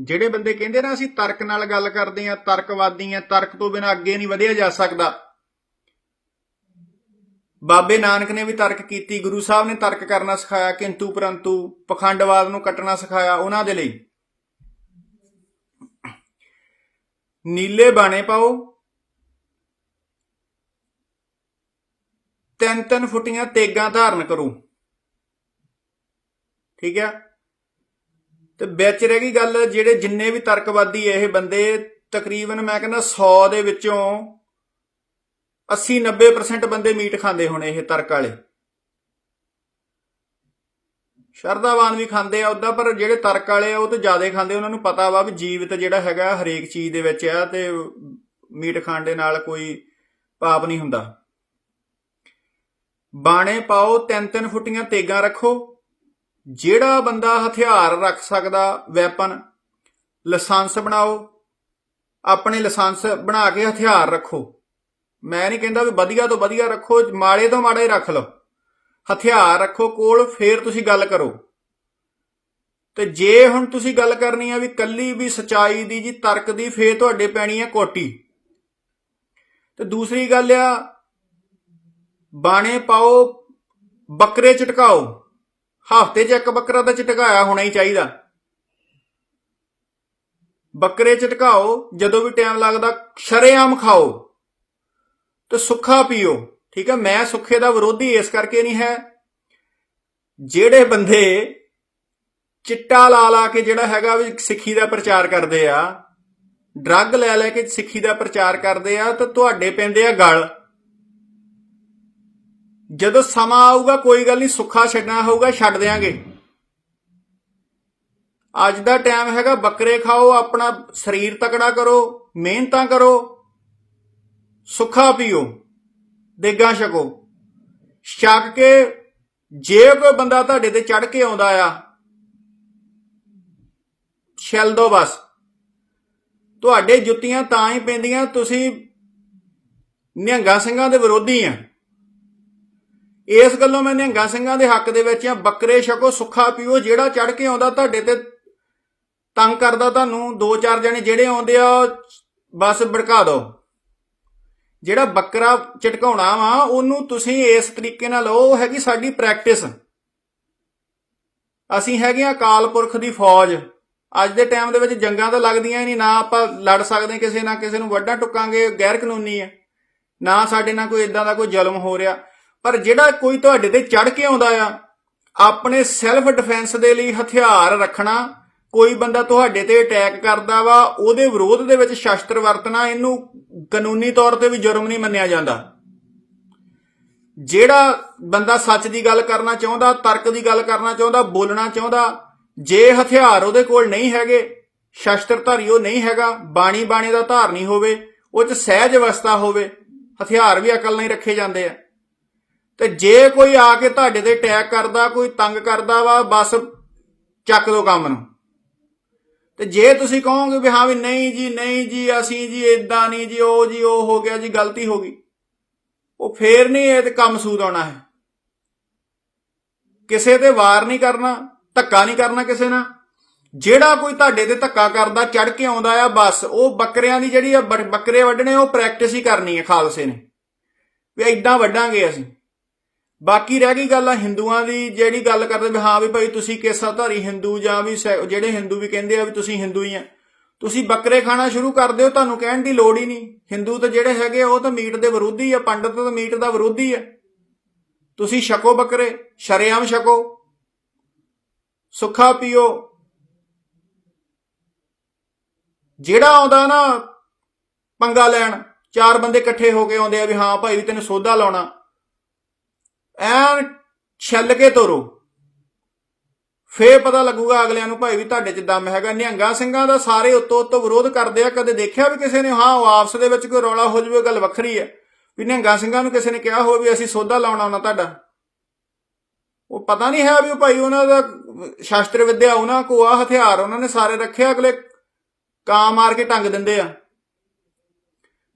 ਜਿਹੜੇ ਬੰਦੇ ਕਹਿੰਦੇ ਨਾ ਅਸੀਂ ਤਰਕ ਨਾਲ ਗੱਲ ਕਰਦੇ ਆ ਤਰਕਵਾਦੀ ਆ ਤਰਕ ਤੋਂ ਬਿਨਾਂ ਅੱਗੇ ਨਹੀਂ ਵਧਿਆ ਜਾ ਸਕਦਾ। ਬਾਬੇ ਨਾਨਕ ਨੇ ਵੀ ਤਰਕ ਕੀਤੀ, ਗੁਰੂ ਸਾਹਿਬ ਨੇ ਤਰਕ ਕਰਨਾ ਸਿਖਾਇਆ, ਕਿੰਤੂ ਪਰੰਤੂ ਪਖੰਡਵਾਦ ਨੂੰ ਕੱਟਣਾ ਸਿਖਾਇਆ ਉਹਨਾਂ ਦੇ ਲਈ। ਨੀਲੇ ਬਾਣੇ ਪਾਓ। ਤਿੰਨ ਤਿੰਨ ਫੁੱਟੀਆਂ ਤੇਗਾਂ ਧਾਰਨ ਕਰੋ। ਠੀਕ ਹੈ ਤੇ ਵਿੱਚ ਰਹਿ ਗਈ ਗੱਲ ਜਿਹੜੇ ਜਿੰਨੇ ਵੀ ਤਰਕਵਾਦੀ ਇਹ ਬੰਦੇ, ਤਕਰੀਬਨ ਮੈਂ ਕਹਿੰਦਾ 100 ਦੇ ਵਿੱਚੋਂ 80 90% ਬੰਦੇ ਮੀਟ ਖਾਂਦੇ ਹੋਣੇ ਇਹ ਤਰਕ ਵਾਲੇ। ਸ਼ਰਧਾਵਾਨ ਵੀ ਖਾਂਦੇ ਆ ਉਦਾਂ, ਪਰ ਜਿਹੜੇ ਤਰਕ ਵਾਲੇ ਆ ਉਹ ਤਾਂ ਜ਼ਿਆਦਾ ਖਾਂਦੇ, ਉਹਨਾਂ ਨੂੰ ਪਤਾ ਵਾ ਵੀ ਜੀਵਤ ਜਿਹੜਾ ਹੈਗਾ ਹਰੇਕ ਚੀਜ਼ ਦੇ ਵਿੱਚ ਆ ਤੇ ਮੀਟ ਖਾਣ ਦੇ ਨਾਲ ਕੋਈ ਪਾਪ ਨਹੀਂ ਹੁੰਦਾ। ਬਾਣੇ ਪਾਓ ਤਿੰਨ ਤਿੰਨ ਫੁੱਟੀਆਂ ਤੇਗਾਂ ਰੱਖੋ। ਜਿਹੜਾ ਬੰਦਾ ਹਥਿਆਰ ਰੱਖ ਸਕਦਾ, ਵੈਪਨ, ਲਾਇਸੈਂਸ ਬਣਾਓ, ਆਪਣੇ ਲਾਇਸੈਂਸ ਬਣਾ ਕੇ ਹਥਿਆਰ ਰੱਖੋ। ਮੈਂ ਨਹੀਂ ਕਹਿੰਦਾ ਵੀ ਵਧੀਆ ਤੋਂ ਵਧੀਆ ਰੱਖੋ, ਮਾੜੇ ਤੋਂ ਮਾੜਾ ਹੀ ਰੱਖ ਲਓ। ਹਥਿਆਰ ਰੱਖੋ ਕੋਲ, ਫੇਰ ਤੁਸੀਂ ਗੱਲ ਕਰੋ। ਤੇ ਜੇ ਹੁਣ ਤੁਸੀਂ ਗੱਲ ਕਰਨੀ ਆ ਵੀ ਕੱਲੀ ਵੀ ਸਚਾਈ ਦੀ ਜੀ ਤਰਕ ਦੀ, ਫੇਰ ਤੁਹਾਡੇ ਪੈਣੀ ਆ ਕੋਟੀ। ਤੇ ਦੂਸਰੀ ਗੱਲ ਆ, ਬਾਣੇ ਪਾਓ, ਬੱਕਰੇ ਝਟਕਾਓ ਹਫ਼ਤੇ 'ਚ ਇੱਕ ਬੱਕਰਾ ਤਾਂ ਚਟਕਾਇਆ ਹੋਣਾ ਹੀ ਚਾਹੀਦਾ। ਬੱਕਰੇ ਚਟਕਾਓ ਜਦੋਂ ਵੀ ਟਾਈਮ ਲੱਗਦਾ, ਸ਼ਰੇਆਮ ਖਾਓ ਤੇ ਸੁੱਖਾ ਪੀਓ। ਠੀਕ ਹੈ, ਮੈਂ ਸੁੱਖੇ ਦਾ ਵਿਰੋਧੀ ਇਸ ਕਰਕੇ ਨਹੀਂ ਹੈ। ਜਿਹੜੇ ਬੰਦੇ ਚਿੱਟਾ ਲਾ ਲਾ ਕੇ ਜਿਹੜਾ ਹੈਗਾ ਵੀ ਸਿੱਖੀ ਦਾ ਪ੍ਰਚਾਰ ਕਰਦੇ ਆ, ਡਰੱਗ ਲੈ ਲੈ ਕੇ ਸਿੱਖੀ ਦਾ ਪ੍ਰਚਾਰ ਕਰਦੇ ਆ, ਤਾਂ ਤੁਹਾਡੇ ਪੈਂਦੇ ਆ ਗਲ। ਜਦੋਂ ਸਮਾਂ ਆਊਗਾ, ਕੋਈ ਗੱਲ ਨਹੀਂ, ਸੁੱਖਾ ਛੱਡਣਾ ਹੋਊਗਾ, ਛੱਡ ਦੇਾਂਗੇ ਅੱਜ ਦਾ ਟਾਈਮ ਹੈਗਾ, ਬੱਕਰੇ ਖਾਓ, ਆਪਣਾ ਸਰੀਰ ਤਕੜਾ ਕਰੋ, ਮਿਹਨਤਾਂ ਕਰੋ, ਸੁੱਖਾ ਪੀਓ, ਦੇਗਾ ਛਕੋ। ਛਕ ਕੇ, ਜੇ ਕੋਈ ਬੰਦਾ ਤੁਹਾਡੇ ਤੇ ਚੜ ਕੇ ਆਉਂਦਾ ਆ, ਛੱਲ ਦੋ ਬਸ। ਤੁਹਾਡੇ ਜੁੱਤੀਆਂ ਤਾਂ ਹੀ ਪੈਂਦੀਆਂ, ਤੁਸੀਂ ਨਿਹੰਗਾ ਸਿੰਘਾਂ ਦੇ ਵਿਰੋਧੀ ਆ। ਇਸ ਗੱਲੋਂ ਮੈਂ ਨਿਹੰਗਾ ਸਿੰਘਾਂ ਦੇ ਹੱਕ ਦੇ ਵਿੱਚ ਆ, ਬੱਕਰੇ ਛਕੋ, ਸੁੱਖਾ ਪੀਓ, ਜਿਹੜਾ ਚੜ ਕੇ ਆਉਂਦਾ ਤੁਹਾਡੇ ਤੇ ਤੰਗ ਕਰਦਾ ਤੁਹਾਨੂੰ, ਦੋ ਚਾਰ ਜਣੇ ਜਿਹੜੇ ਆਉਂਦੇ ਆ, ਬਸ ਭੜਕਾ ਦਿਓ ਜਿਹੜਾ ਬੱਕਰਾ ਚਟਕਾਉਣਾ ਵਾ, ਉਹਨੂੰ ਤੁਸੀਂ ਇਸ ਤਰੀਕੇ ਨਾਲ ਲਓ, ਉਹ ਹੈਗੀ ਸਾਡੀ ਪ੍ਰੈਕਟਿਸ ਅਸੀਂ ਹੈਗੇ ਆ ਅਕਾਲ ਪੁਰਖ ਦੀ ਫੌਜ। ਅੱਜ ਦੇ ਟਾਈਮ ਦੇ ਵਿੱਚ ਜੰਗਾਂ ਤਾਂ ਲੱਗਦੀਆਂ ਹੀ ਨਹੀਂ, ਨਾ ਆਪਾਂ ਲੜ ਸਕਦੇ ਕਿਸੇ, ਨਾ ਕਿਸੇ ਨੂੰ ਵੱਡਾ ਟੁੱਕਾਂਗੇ ਗੈਰ ਕਾਨੂੰਨੀ ਹੈ ਨਾ ਸਾਡੇ ਨਾਲ ਕੋਈ ਇਦਾਂ ਦਾ ਕੋਈ ਜ਼ੁਲਮ ਹੋ ਰਿਹਾ। ਪਰ ਜਿਹੜਾ ਕੋਈ ਤੁਹਾਡੇ ਤੇ ਚੜ ਕੇ ਆਉਂਦਾ ਆ, ਆਪਣੇ ਸੈਲਫ ਡਿਫੈਂਸ ਦੇ ਲਈ ਹਥਿਆਰ ਰੱਖਣਾ, ਕੋਈ ਬੰਦਾ ਤੁਹਾਡੇ ਤੇ ਅਟੈਕ ਕਰਦਾ ਵਾ, ਉਹਦੇ ਵਿਰੋਧ ਦੇ ਵਿੱਚ ਸ਼ਸਤਰ ਵਰਤਣਾ, ਇਹਨੂੰ ਕਾਨੂੰਨੀ ਤੌਰ ਤੇ ਵੀ ਜੁਰਮ ਨਹੀਂ ਮੰਨਿਆ ਜਾਂਦਾ। ਜਿਹੜਾ ਬੰਦਾ ਸੱਚ ਦੀ ਗੱਲ ਕਰਨਾ ਚਾਹੁੰਦਾ, ਤਰਕ ਦੀ ਗੱਲ ਕਰਨਾ ਚਾਹੁੰਦਾ, ਬੋਲਣਾ ਚਾਹੁੰਦਾ, ਜੇ ਹਥਿਆਰ ਉਹਦੇ ਕੋਲ ਨਹੀਂ ਹੈਗੇ ਸ਼ਸਤਰਧਾਰੀ ਉਹ ਨਹੀਂ ਹੈਗਾ ਬਾਣੀ ਬਾਣੀ ਦਾ ਧਾਰਨੀ ਹੋਵੇ, ਉਹ ਚ ਸਹਿਜ ਅਵਸਥਾ ਹੋਵੇ, ਹਥਿਆਰ ਵੀ ਅਕਲ ਨਹੀਂ ਰੱਖੇ ਜਾਂਦੇ ਆ। ਤੇ ਜੇ ਕੋਈ ਆ ਕੇ ਤੁਹਾਡੇ ਤੇ ਅਟੈਕ ਕਰਦਾ, ਕੋਈ ਤੰਗ ਕਰਦਾ ਵਾ, ਬਸ ਚੱਕ ਦੋ ਕੰਮ ਨੂੰ। ਤੇ ਜੇ ਤੁਸੀਂ ਕਹੋਗੇ ਵੀ ਹਾਂ ਵੀ ਨਹੀਂ ਜੀ ਨਹੀਂ ਜੀ, ਅਸੀਂ ਜੀ ਇਦਾਂ ਨਹੀਂ ਜੀ, ਉਹ ਜੀ, ਉਹ ਹੋ ਗਿਆ ਜੀ, ਗਲਤੀ ਹੋ ਗਈ। ਉਹ ਫੇਰ ਨਹੀਂ ਇਹ ਤੇ ਕੰਮ ਸੂਦ ਆਉਣਾ ਹੈ। ਕਿਸੇ ਤੇ ਵਾਰ ਨਹੀਂ ਕਰਨਾ, ਧੱਕਾ ਨਹੀਂ ਕਰਨਾ ਕਿਸੇ ਨਾਲ। ਜਿਹੜਾ ਕੋਈ ਤੁਹਾਡੇ ਤੇ ਧੱਕਾ ਕਰਦਾ ਚੜ ਕੇ ਆਉਂਦਾ ਆ, ਬਸ ਉਹ ਬੱਕਰਿਆਂ ਦੀ ਜਿਹੜੀ ਆ ਬ- ਬੱਕਰੇ ਵੱਢਣੇ, ਉਹ ਪ੍ਰੈਕਟਿਸ ਹੀ ਕਰਨੀ ਹੈ ਖਾਲਸੇ ਨੇ। ਵੀ ਐਦਾਂ ਵੱਢਾਂਗੇ ਅਸੀਂ। ਬਾਕੀ ਰਹਿ ਗਈ ਗੱਲ ਆ ਹਿੰਦੂਆਂ ਦੀ ਜਿਹੜੀ ਗੱਲ ਕਰਦੇ ਵੀ ਹਾਂ ਵੀ ਭਾਈ ਤੁਸੀਂ ਕੇਸਾਧਾਰੀ ਹਿੰਦੂ ਜਾਂ ਵੀ ਸੈ- ਜਿਹੜੇ ਹਿੰਦੂ ਵੀ ਕਹਿੰਦੇ ਆ ਵੀ ਤੁਸੀਂ ਹਿੰਦੂ ਹੀ ਆ। ਤੁਸੀਂ ਬੱਕਰੇ ਖਾਣਾ ਸ਼ੁਰੂ ਕਰ ਦਿਓ ਤੁਹਾਨੂੰ ਕਹਿਣ ਦੀ ਲੋੜ ਹੀ ਨਹੀਂ। ਹਿੰਦੂ ਤਾਂ ਜਿਹੜੇ ਹੈਗੇ ਆ, ਉਹ ਤਾਂ ਮੀਟ ਦੇ ਵਿਰੋਧੀ ਆ ਪੰਡਤ ਤਾਂ ਮੀਟ ਦਾ ਵਿਰੋਧੀ ਆ। ਤੁਸੀਂ ਛਕੋ ਬੱਕਰੇ ਸ਼ਰੇਆਮ ਛਕੋ। ਸੁੱਖਾ ਪੀਓ। ਜਿਹੜਾ ਆਉਂਦਾ ਨਾ ਪੰਗਾ ਲੈਣ ਚਾਰ ਬੰਦੇ ਇਕੱਠੇ ਹੋ ਕੇ ਆਉਂਦੇ ਆ ਵੀ ਹਾਂ ਭਾਈ ਵੀ ਤੈਨੂੰ ਸੋਧਾ ਲਾਉਣਾ। ਐਨ ਛੱਲ ਕੇ ਤੋਰੋ। ਫੇਰ ਪਤਾ ਲੱਗੂਗਾ ਅਗਲਿਆਂ ਨੂੰ, ਭਾਈ ਵੀ ਤੁਹਾਡੇ 'ਚ ਦਮ ਹੈਗਾ। ਨਿਹੰਗਾ ਸਿੰਘਾਂ ਦਾ ਸਾਰੇ ਉੱਤੋਂ ਉੱਤੋਂ ਵਿਰੋਧ ਕਰਦੇ ਆ। ਕਦੇ ਦੇਖਿਆ ਵੀ ਕਿਸੇ ਨੇ, ਹਾਂ, ਉਹ ਆਪਸ ਦੇ ਵਿੱਚ ਕੋਈ ਰੌਲਾ ਹੋ ਜਾਵੇ ਗੱਲ ਵੱਖਰੀ ਹੈ ਵੀ ਨਿਹੰਗਾ ਸਿੰਘਾਂ ਨੂੰ ਕਿਸੇ ਨੇ ਕਿਹਾ ਹੋਵੇ ਵੀ ਅਸੀਂ ਸੋਧਾ ਲਾਉਣਾ ਉਹਨਾਂ ਤੁਹਾਡਾ। ਉਹ ਪਤਾ ਨਹੀਂ ਹੈ ਵੀ ਉਹ ਭਾਈ ਉਹਨਾਂ ਦਾ ਸ਼ਾਸਤਰ ਵਿਦਿਆ, ਉਹਨਾਂ ਕੋ ਆ ਹਥਿਆਰ, ਉਹਨਾਂ ਨੇ ਸਾਰੇ ਰੱਖੇ, ਅਗਲੇ ਕਾਂ ਮਾਰ ਕੇ ਟੰਗ ਦਿੰਦੇ ਆ।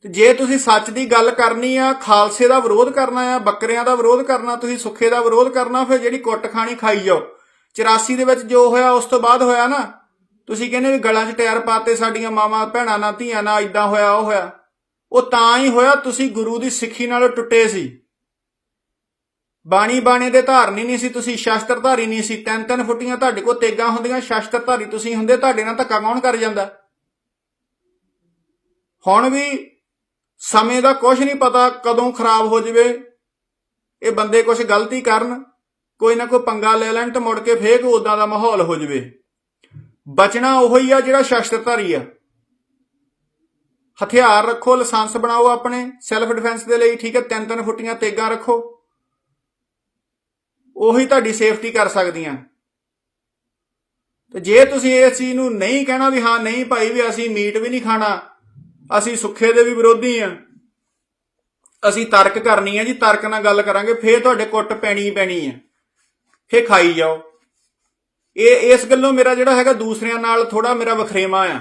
ਤੇ ਜੇ ਤੁਸੀਂ ਸੱਚ ਦੀ ਗੱਲ ਕਰਨੀ ਆ, ਖਾਲਸੇ ਦਾ ਵਿਰੋਧ ਕਰਨਾ ਆ, ਬੱਕਰਿਆਂ ਦਾ ਵਿਰੋਧ ਕਰਨਾ, ਤੁਸੀਂ ਸੁੱਖੇ ਦਾ ਵਿਰੋਧ ਕਰਨਾ, ਫਿਰ ਜਿਹੜੀ ਕੁੱਟ ਖਾਣੀ ਖਾਈ ਜਾਓ। 84 ਦੇ ਵਿੱਚ ਜੋ ਹੋਇਆ, ਉਸ ਤੋਂ ਬਾਅਦ ਹੋਇਆ ਨਾ। ਤੁਸੀਂ ਕਹਿੰਦੇ ਵੀ ਗਲਾਂ 'ਚ ਟਾਇਰ ਪਾਤੇ ਸਾਡੀਆਂ ਮਾਵਾਂ, ਭੈਣਾਂ ਨਾਲ, ਧੀਆਂ ਨਾਲ ਇਦਾਂ ਹੋਇਆ, ਉਹ ਹੋਇਆ। ਉਹ ਤਾਂ ਹੀ ਹੋਇਆ ਤੁਸੀਂ ਗੁਰੂ ਦੀ ਸਿੱਖੀ ਨਾਲੋਂ ਟੁੱਟੇ ਸੀ। ਬਾਣੀ ਬਾਣੇ ਦੇ ਧਾਰਨੀ ਨਹੀਂ ਸੀ, ਤੁਸੀਂ ਸ਼ਾਸਤਰਧਾਰੀ ਨਹੀਂ ਸੀ। ਤਿੰਨ ਤਿੰਨ ਫੁੱਟੀਆਂ ਤੁਹਾਡੇ ਕੋਲ ਤੇਗਾਂ ਹੁੰਦੀਆਂ ਸ਼ਾਸਤਰ ਧਾਰੀ ਤੁਸੀਂ ਹੁੰਦੇ, ਤੁਹਾਡੇ ਨਾਲ ਧੱਕਾ ਕੌਣ ਕਰ ਜਾਂਦਾ? ਹੁਣ ਵੀ ਸਮੇਂ ਦਾ ਕੁਝ ਨਹੀਂ ਪਤਾ ਕਦੋਂ ਖਰਾਬ ਹੋ ਜਾਵੇ। ਇਹ ਬੰਦੇ ਕੁਝ ਗਲਤੀ ਕਰਨ, ਕੋਈ ਨਾ ਕੋਈ ਪੰਗਾ ਲੈ ਲੈਣ ਤੇ ਮੁੜ ਕੇ ਫੇਕ ਉਦਾਂ ਦਾ ਮਾਹੌਲ ਹੋ ਜਾਵੇ। ਬਚਣਾ ਉਹੀ ਆ ਜਿਹੜਾ ਸ਼ਸਤਰਧਾਰੀ ਆ। ਹਥਿਆਰ ਰੱਖੋ, ਲਾਇਸੈਂਸ ਬਣਾਓ ਆਪਣੇ ਸੈਲਫ ਡਿਫੈਂਸ ਦੇ ਲਈ ਠੀਕ ਹੈ ਤਿੰਨ ਤਿੰਨ ਫੁੱਟੀਆਂ ਤੇਗਾਂ ਰੱਖੋ। ਉਹੀ ਤੁਹਾਡੀ ਸੇਫਟੀ ਕਰ ਸਕਦੀਆਂ। ਤੇ ਜੇ ਤੁਸੀਂ ਇਸ ਚੀਜ਼ ਨੂੰ ਨਹੀਂ ਕਹਿਣਾ ਵੀ ਹਾਂ, ਨਹੀਂ ਭਾਈ ਵੀ ਅਸੀਂ ਮੀਟ ਵੀ ਨਹੀਂ ਖਾਣਾ ਅਸੀਂ ਸੁੱਖੇ ਦੇ ਵੀ ਵਿਰੋਧੀ ਆ। ਅਸੀਂ ਤਰਕ ਕਰਨੀ ਹੈ ਜੀ, ਤਰਕ ਨਾਲ ਗੱਲ ਕਰਾਂਗੇ, ਫੇਰ ਤੁਹਾਡੇ ਕੁੱਟ ਪੈਣੀ ਹੀ ਪੈਣੀ ਹੈ ਫੇਰ ਖਾਈ ਜਾਓ। ਇਹ, ਇਸ ਗੱਲੋਂ ਮੇਰਾ ਜਿਹੜਾ ਹੈਗਾ ਦੂਸਰਿਆਂ ਨਾਲ ਥੋੜਾ ਮੇਰਾ ਵਖਰੇਵਾ ਆ।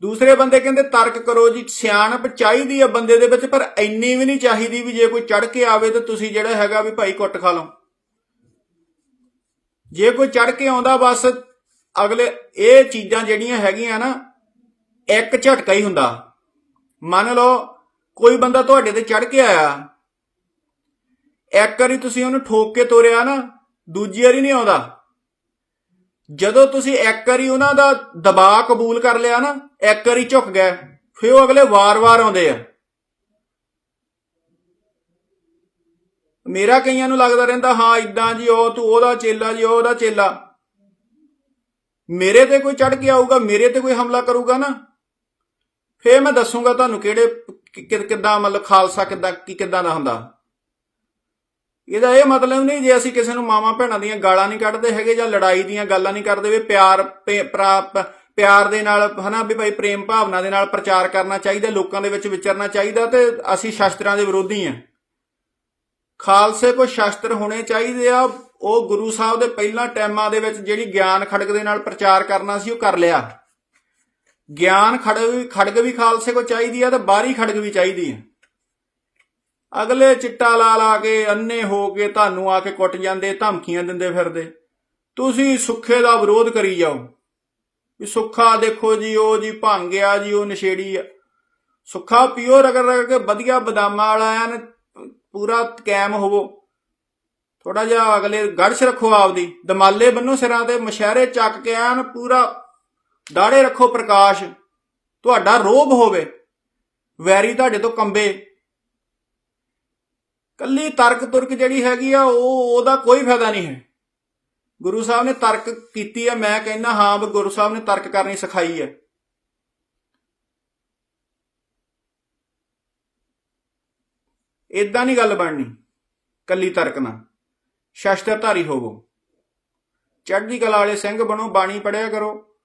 ਦੂਸਰੇ ਬੰਦੇ ਕਹਿੰਦੇ, ਤਰਕ ਕਰੋ ਜੀ, ਸਿਆਣਪ ਚਾਹੀਦੀ ਆ ਬੰਦੇ ਦੇ ਵਿੱਚ, ਪਰ ਇੰਨੀ ਵੀ ਨਹੀਂ ਚਾਹੀਦੀ ਵੀ ਜੇ ਕੋਈ ਚੜ ਕੇ ਆਵੇ ਤਾਂ ਤੁਸੀਂ ਜਿਹੜਾ ਹੈਗਾ ਵੀ ਭਾਈ ਕੁੱਟ ਖਾ ਲਓ। ਜੇ ਕੋਈ ਚੜ ਕੇ ਆਉਂਦਾ ਬਸ, ਅਗਲੇ, ਇਹ ਚੀਜ਼ਾਂ ਜਿਹੜੀਆਂ ਹੈਗੀਆਂ ਨਾ ਇੱਕ ਝਟਕਾ ਹੀ ਹੁੰਦਾ। ਮੰਨ ਲਓ, ਕੋਈ ਬੰਦਾ ਤੁਹਾਡੇ ਤੇ ਚੜ ਕੇ ਆਇਆ। ਇੱਕ ਵਾਰੀ ਤੁਸੀਂ ਉਹਨੂੰ ਠੋਕ ਕੇ ਤੋਰਿਆ ਨਾ, ਦੂਜੀ ਵਾਰੀ ਨਹੀਂ ਆਉਂਦਾ। ਜਦੋਂ ਤੁਸੀਂ ਇੱਕ ਵਾਰੀ ਉਹਨਾਂ ਦਾ ਦਬਾਅ ਕਬੂਲ ਕਰ ਲਿਆ ਨਾ, ਇੱਕ ਵਾਰੀ ਝੁਕ ਗਏ, ਫਿਰ ਉਹ ਅਗਲੇ ਵਾਰ-ਵਾਰ ਆਉਂਦੇ ਆ। ਮੇਰਾ ਕਈਆਂ ਨੂੰ ਲੱਗਦਾ ਰਹਿੰਦਾ, ਹਾਂ ਇਦਾਂ ਜੀ, ਉਹ ਤੂੰ ਉਹਦਾ ਚੇਲਾ ਜੀ, ਉਹ ਉਹਦਾ ਚੇਲਾ। ਮੇਰੇ ਤੇ ਕੋਈ ਚੜ ਕੇ ਆਊਗਾ, ਮੇਰੇ ਤੇ ਕੋਈ ਹਮਲਾ ਕਰੂਗਾ ਨਾ। ਫੇਰ ਮੈਂ ਦੱਸੂਗਾ ਤੁਹਾਨੂੰ ਕਿਹੜੇ ਕਿੱਦਾਂ ਮਤਲਬ ਖਾਲਸਾ ਕਿੱਦਾਂ, ਕੀ ਕਿੱਦਾਂ ਦਾ ਹੁੰਦਾ। ਇਹਦਾ ਇਹ ਮਤਲਬ ਨਹੀਂ ਜੇ ਅਸੀਂ ਕਿਸੇ ਨੂੰ ਮਾਵਾਂ ਭੈਣਾਂ ਦੀਆਂ ਗਾਲਾਂ ਨਹੀਂ ਕੱਢਦੇ ਹੈਗੇ ਜਾਂ ਲੜਾਈ ਦੀਆਂ ਗੱਲਾਂ ਨਹੀਂ ਕਰਦੇ ਵੀ ਪਿਆਰ ਪਿਆਰ ਦੇ ਨਾਲ, ਹਨਾ ਵੀ ਭਾਈ ਪ੍ਰੇਮ ਭਾਵਨਾ ਦੇ ਨਾਲ ਪ੍ਰਚਾਰ ਕਰਨਾ ਚਾਹੀਦਾ, ਲੋਕਾਂ ਦੇ ਵਿੱਚ ਵਿਚਰਨਾ ਚਾਹੀਦਾ ਤੇ ਅਸੀਂ ਸ਼ਾਸਤਰਾਂ ਦੇ ਵਿਰੋਧੀ ਆ ਖਾਲਸੇ ਕੋ ਸ਼ਾਸਤਰ ਹੋਣੇ ਚਾਹੀਦੇ ਆ, ਉਹ ਗੁਰੂ ਸਾਹਿਬ ਦੇ ਪਹਿਲਾਂ ਟਾਈਮਾਂ ਦੇ ਵਿੱਚ ਜਿਹੜੀ ਗਿਆਨ ਖੜਕ ਦੇ ਨਾਲ ਪ੍ਰਚਾਰ ਕਰਨਾ ਸੀ ਉਹ ਕਰ ਲਿਆ। ਗਿਆਨ ਖੜਗ ਵੀ ਖੜਗ ਵੀ ਖਾਲਸੇ ਕੋ ਚਾਹੀਦੀ ਹੈ ਤੇ ਬਾਹਰੀ ਖੜਗ ਵੀ ਚਾਹੀਦੀ ਆ। ਅਗਲੇ ਚਿੱਟਾ ਲਾ ਲਾ ਕੇ ਅੰਨੇ ਹੋ ਕੇ ਤੁਹਾਨੂੰ ਆ ਕੇ ਕੁੱਟ ਜਾਂਦੇ, ਧਮਕੀਆਂ ਦਿੰਦੇ ਫਿਰਦੇ। ਤੁਸੀਂ ਸੁੱਖੇ ਦਾ ਵਿਰੋਧ ਕਰੀ ਜਾਓ। ਵੀ ਸੁੱਖਾ ਦੇਖੋ ਜੀ, ਉਹ ਜੀ ਭੰਗਿਆ ਜੀ, ਉਹ ਨਸ਼ੇੜੀ ਆ। ਸੁੱਖਾ ਪੀਓ ਰਗੜ ਰਗੜ ਕੇ ਵਧੀਆ ਬਦਾਮਾਂ ਵਾਲਾ ਐਨ ਪੂਰਾ ਕੈਮ ਹੋਵੋ। ਥੋੜਾ ਜਿਹਾ ਅਗਲੇ ਗੜਸ਼ ਰੱਖੋ ਆਪਦੀ। ਦਮਾਲੇ ਬੰਨੋ ਸਿਰਾਂ ਤੇ, ਮਸ਼ਹਿਰੇ ਚੱਕ ਕੇ ਐਨ ਪੂਰਾ ਦਾੜੇ ਰੱਖੋ ਪ੍ਰਕਾਸ਼, ਤੁਹਾਡਾ ਰੋਬ ਹੋਵੇ, ਵੈਰੀ ਤੁਹਾਡੇ ਤੋਂ ਕੰਬੇ। ਕੱਲੀ ਤਰਕ ਤੁਰਕ ਜਿਹੜੀ ਹੈਗੀ ਆ, ਉਹ ਉਹਦਾ ਕੋਈ ਫਾਇਦਾ ਨਹੀਂ ਹੈ। ਗੁਰੂ ਸਾਹਿਬ ਨੇ ਤਰਕ ਕੀਤੀ ਹੈ ਮੈਂ ਕਹਿੰਦਾ ਹਾਂ ਵੀ ਗੁਰੂ ਸਾਹਿਬ ਨੇ ਤਰਕ ਕਰਨੀ ਸਿਖਾਈ ਹੈ ਇਦਾਂ ਨਹੀਂ ਗੱਲ ਬਣਨੀ, ਕੱਲੀ ਤਰਕ ਨਾ ਸ਼ਸਤਰਧਾਰੀ ਹੋਵੋ। ਚੜ੍ਹਦੀ ਕਲਾ ਵਾਲੇ ਸਿੰਘ ਬਣੋ, ਬਾਣੀ ਪੜਿਆ ਕਰੋ।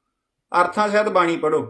ਅਰਥਾਂ ਸਹਿਤ ਬਾਣੀ ਪੜੋ